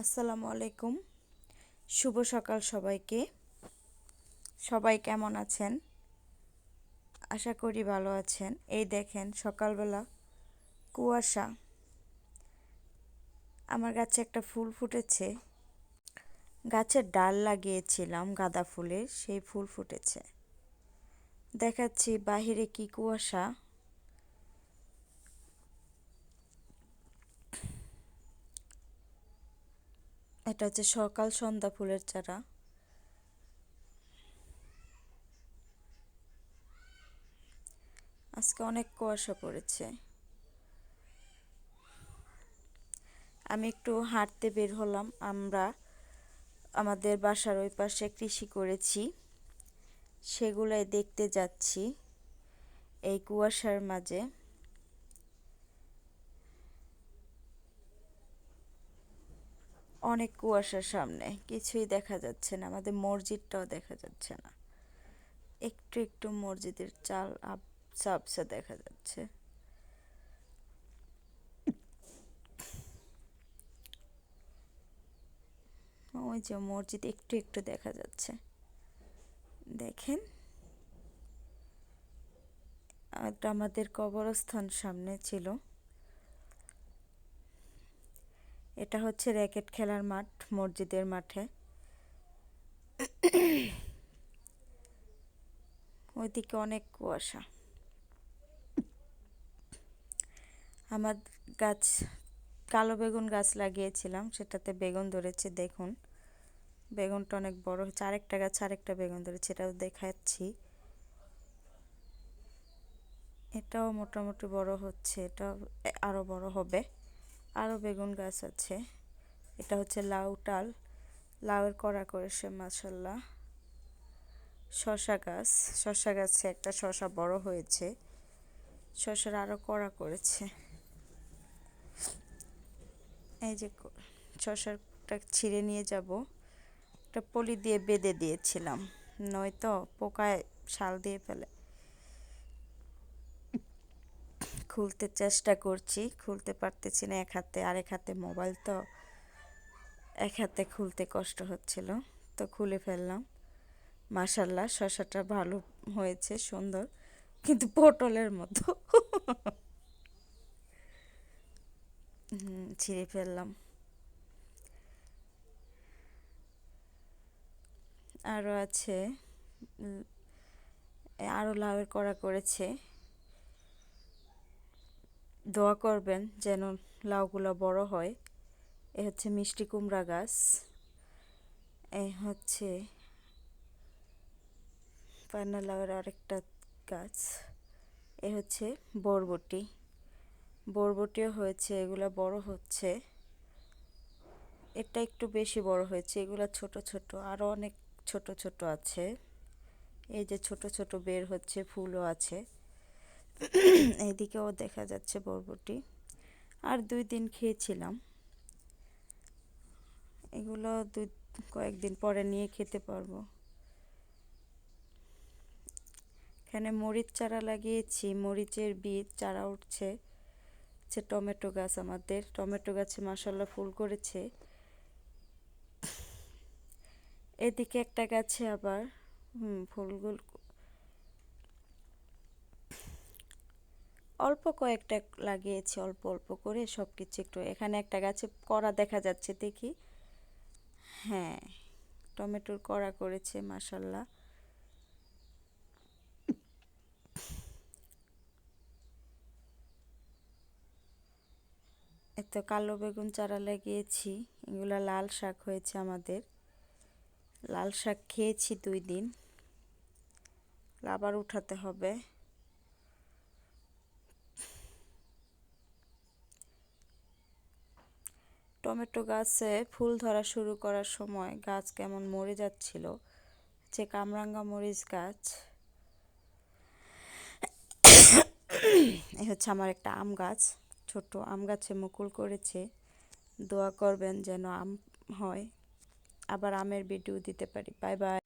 আসসালামু আলাইকুম। শুভ সকাল সবাইকে। সবাই কেমন আছেন? আশা করি ভালো আছেন। এই দেখেন সকালবেলা কুয়াশা। আমার গাছে একটা ফুল ফুটেছে। গাছের ডাল লাগিয়েছিলাম গাঁদা ফুলের, সেই ফুল ফুটেছে। দেখাচ্ছি বাহিরে কি কুয়াশা। এটা হচ্ছে সকাল সন্ধ্যা ফুলের চারা। আজকে অনেক কুয়াশা পড়েছে। আমি একটু হাঁটতে বের হলাম। আমরা আমাদের বাসার ওই পাশে কৃষি করেছি। সেগুলাই দেখতে যাচ্ছি এই কুয়াশার মাঝে। অনেক কুয়াশার সামনে। কিছুই দেখা যাচ্ছে না, আমাদের মসজিদটাও দেখা যাচ্ছে না। একটু একটু মসজিদের চাল আবসা আবসা দেখা যাচ্ছে। ওই যে মসজিদ একটু একটু দেখা যাচ্ছে। দেখেন। এটা আমাদের কবরস্থান সামনে ছিল। এটা হচ্ছে র্যাকেট খেলার মাঠ, মসজিদের মাঠে। ওইদিকে অনেক কুয়াশা। আমার গাছ, কালো বেগুন গাছ লাগিয়েছিলাম, সেটাতে বেগুন ধরেছে, দেখুন। বেগুনটা অনেক বড় হচ্ছে আরেকটা গাছ, আরেকটা বেগুন ধরেছে, এটাও দেখাচ্ছি। এটাও মোটামুটি বড় হচ্ছে এটা আরও বড় হবে। আরও বেগুন গাছ আছে। এটা হচ্ছে লাউ টাল। লাউয়ের করা করেছে মাসাল্লাহ শশা গাছ। শশা গাছে একটা শশা বড় হয়েছে। শশার আরও করা করেছে। এই যে শশাটা ছিঁড়ে নিয়ে যাব। একটা পলি দিয়ে বেঁধে দিয়েছিলাম। নয়তো পোকায় শাল দিয়ে ফেলে খুলতে চেষ্টা করছি, খুলতে পারতেছি না, এক হাতে, আরেক হাতে মোবাইল তো এক হাতে খুলতে কষ্ট হচ্ছিল। তো খুলে ফেললাম। মাসাল্লাহ শশাটা ভালো হয়েছে, সুন্দর, কিন্তু পটলের মতো। ছিঁড়ে ফেললাম। আরও আছে। আরও লাউয়ের করা করেছে। দোয়া করবেন যেন লাউগুলো বড় হয়। এ হচ্ছে মিষ্টি কুমড়া গাছ। এ হচ্ছে পান্না লাউয়ের আরেকটা গাছ। এ হচ্ছে বরবটি। বরবটিও হয়েছে, এগুলো বড় হচ্ছে। এটা একটু বেশি বড় হয়েছে, এগুলো ছোট ছোট আরও অনেক ছোট ছোট আছে। এই যে ছোট ছোট বের হচ্ছে, ফুলও আছে। এইদিকেও দেখা যাচ্ছে বরবটি। আর দুই দিন খেয়েছিলাম। এগুলো দুই, কয়েকদিন পরে নিয়ে খেতে পারব। এখানে মরিচ চারা লাগিয়েছি। মরিচের বীজ, চারা উঠছে। হচ্ছে টমেটো গাছ আমাদের। টমেটো গাছে মাসাল্লাহ ফুল করেছে। এদিকে একটা গাছে আবার, হুম, ফুলগুলো অল্প কয়েকটা লাগিয়েছি, অল্প অল্প করে সব কিছু একটু, এখানে একটা গাছে করা দেখা যাচ্ছে, দেখি। হ্যাঁ টমেটোর করা করেছে মাসাল্লাহ এত কালো বেগুন চারা লাগিয়েছি, এগুলো লাল শাক হয়েছে আমাদের। লাল শাক খেয়েছি দুই দিন। আবার উঠাতে হবে। টমেটো গাছে ফুল ধরা শুরু করার সময় গাছ কেমন মরে যাচ্ছিল? যে কামরাঙ্গা মরিচ গাছ। এই হচ্ছে আমার একটা আম গাছ। ছোট আম গাছে মুকুল করেছে। দোয়া করবেন যেন আম হয়। আবার আমের ভিডিও দিতে পারি। Bye bye.